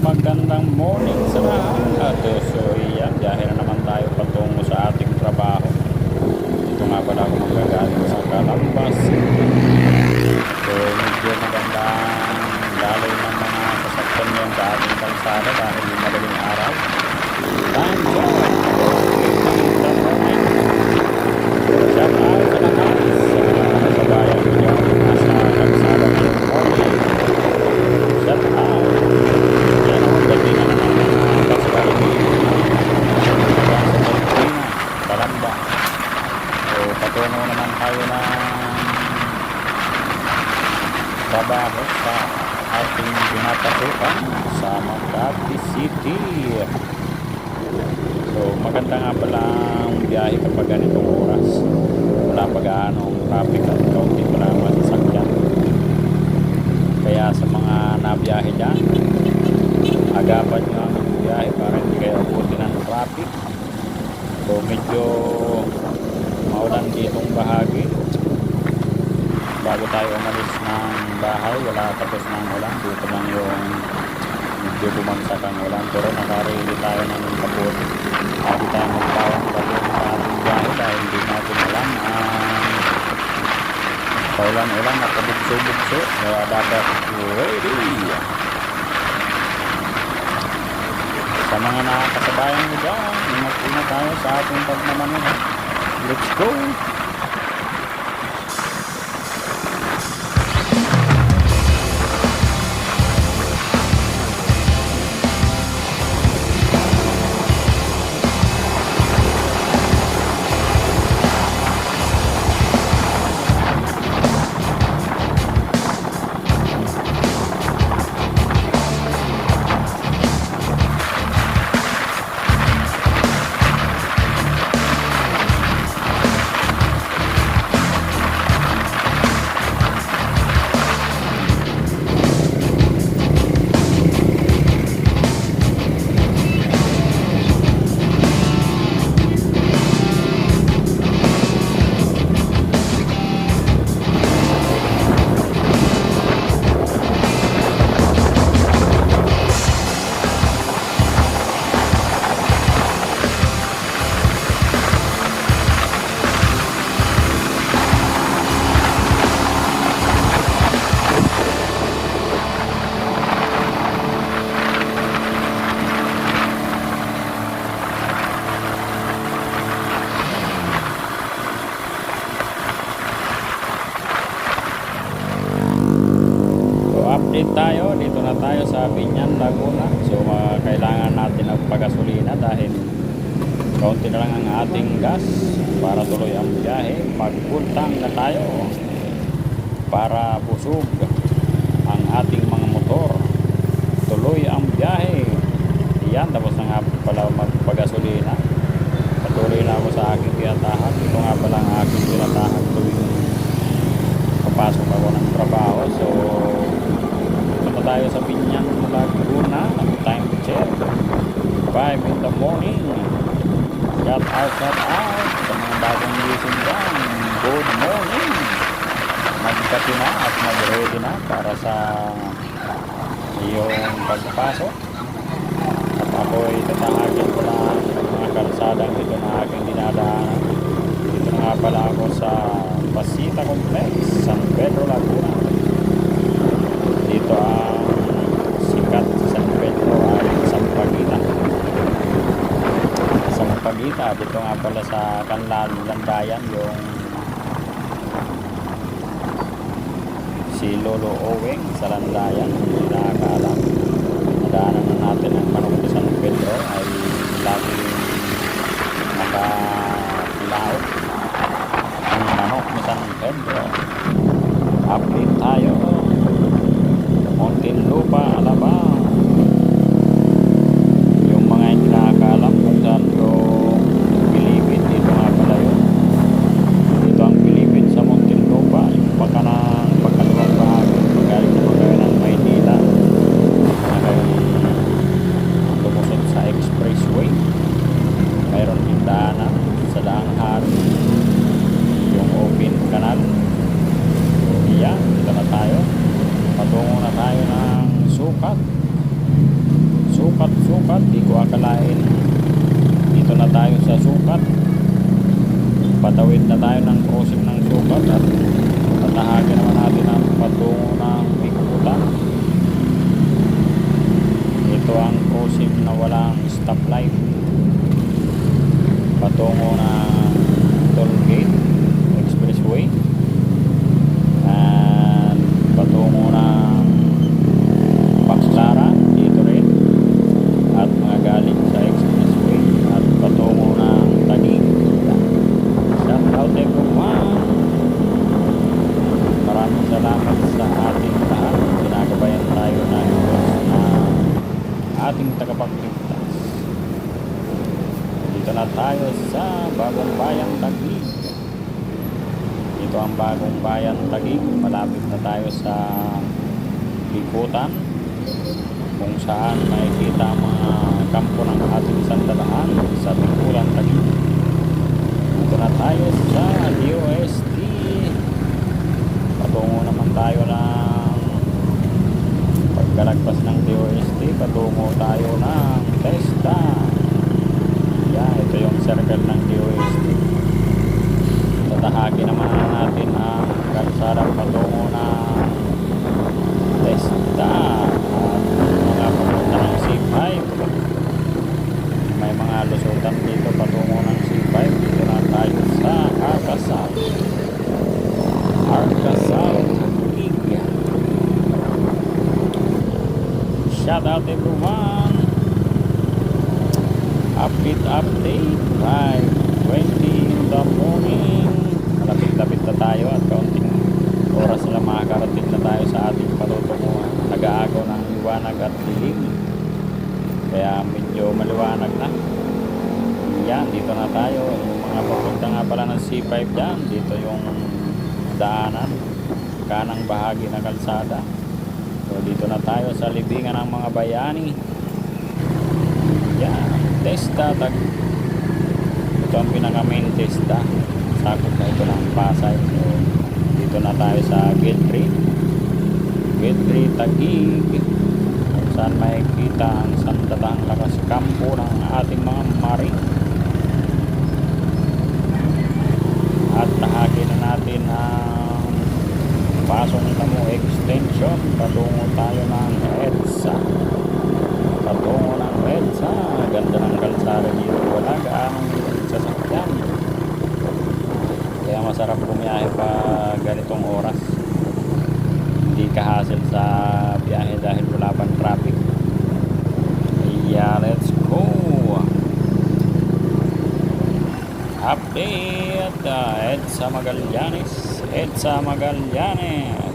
maganda maganda magandang morning sa lahat. So, iyan, biyahe na naman tayo patungo sa ating trabaho. Dito nga pala ako magagaling sa Calambas. So, medyo magandang daloy ng mga sasakyan ngayon sa ating kalsada dahil madaling araw. Time check. Good morning. Shout out sa lahat sa mga kasabayan ko dyan nasa kalsada ngayong morning. Shout out. Yan ang gabi na naman ng mga kasabayan ko sa Pilipinas, Kalamba. So, patungo naman tayo ng trabaho sa ating pinapasukan sa Makati City. So, maganda nga pala ang biyahe kapag ganitong oras. Wala pa gaano ang traffic at kaunti pa lang ang sasakyan. Kaya sa mga nabiyahe dyan, agapan nyo ang biyahe para hindi kayo abuti ng traffic. So, medyo maulan ditong bahagi. Bago tayo umalis ng bahay, wala tapos ng ulan. Dito lang yung medyo bumagsak ang ulan. Pero nakarili tayo ng kaputi. Hindi tayo magpawang kaputi sa ating biyahe dahil hindi natin alam ang paulan-ulan at kabugso-bugso. Kaya dapat ready. Sa mga nakakasabayan mo dyan, ingat-ingat tayo sa ating pagmamaneho. Let's go! Kaunti na lang ang ating gas para tuloy ang biyahe. Mag-full tank na tayo para busog ang ating mga motor. Tuloy ang biyahe. Yan, tapos na nga pala magpagasolina. Patuloy na ako sa aking tinatahan. Ito nga pala ang aking tinatahan tuwing papasok ako ng trabaho. So, punta tayo sa Binyan, Laguna. Time check. 5 in the morning. Shout out, shout out sa mga bagong gising dyan. Good morning. Magkati na at mag-ready na para sa iyong pagpasok. At ako'y tatahagin ko na mga kalsadang ito na aking dinadaanan. Dito na pala ako sa Pasita Complex, San Pedro, Laguna. Dito ang sikat sa San Pedro ay Sampagita. Sampagita, dito nga pala sa Kanlan, Landayan, yung si Lolo Owing sa Landayan, hindi nakakaalam. Nadaanan na natin ang manok sa San Pedro ay laging nakakilaot ang manok ni San Pedro. Update tayo. Muntinlupa, Alabang. Yung mga hindi nakakaalam kung saan yung Pilipin, dito nga pala yun. Dito ang Pilipin sa Muntinlupa. Yung pagka ng pagkaluwang bahagi. Pagaling na pagkain ng Maynila. Na kay lumusot sa expressway. Mayroon tindahan na sa Daanghar. Yung open canal. Iyan, dito na tayo. Patungo na tayo ng sukat. sukat. Di ko akalain dito na tayo sa sukat. Patawid na tayo ng crossing ng sukat at tatahagin naman natin ang patungo ng ikutan. Ito ang crossing na walang stoplight. Patungo ng toll gate, expressway. And patungo ng Paksara, dito rin. At mga galing sa expressway. At patungo ng Taguig. Shout out everyone! Maraming salamat sa ating lahat. Ginagabayan tayo ng Diyos na ating tagapagligtas. Dito na tayo sa bagong bayan Taguig. Dito ang bagong bayan Taguig. Malapit na tayo sa Ikutan kung saan makikita ang mga kampo ng ating sandalaan sa Tikulan Taguig. Dito na tayo sa DOST. Patungo naman tayo ng pagkalagpas ng DOST, patungo tayo ng Testa. Yan, ito yung circle ng DOST. Tatahagi naman natin ang kalsada patungo ng Testa. At mga papunta ng C5. May mga lusutan dito patungo ng C5. Dito na tayo sa Arcasal. Arcasal, Taguig. Shout out everyone. Update, update. Right. 20 in the morning. Malapit-lapit na tayo at kaunting oras lang makakarating na tayo sa ating patutunguhan. Nag-aagaw ng liwanag at dilim. Kaya medyo maliwanag na. Yan, dito na tayo. Yung mga papunta nga pala ng C5 dyan. Dito yung daanan. Kanang bahagi ng kalsada. So dito na tayo sa libingan ng mga bayani. Yan, testa. Tag ito ang pinaka main testa. Sakop na ito ng Pasay. So, dito na tayo sa gate 3. Gate 3 Taguig. Kung saan makikita ang sandatang lakas kampo ng ating mga maring. At tahagi na natin ang extension patungo tayo ng EDSA. Patungo ng EDSA. Ganda ng kalsada dito. Wala gaanong sasakyan. Kaya masarap bumiyahe pa ganitong oras. Hindi ka hassle sa biyahe dahil wala pang traffic. Yeah let's go. Update uh, EDSA Magallanes. EDSA Magallanes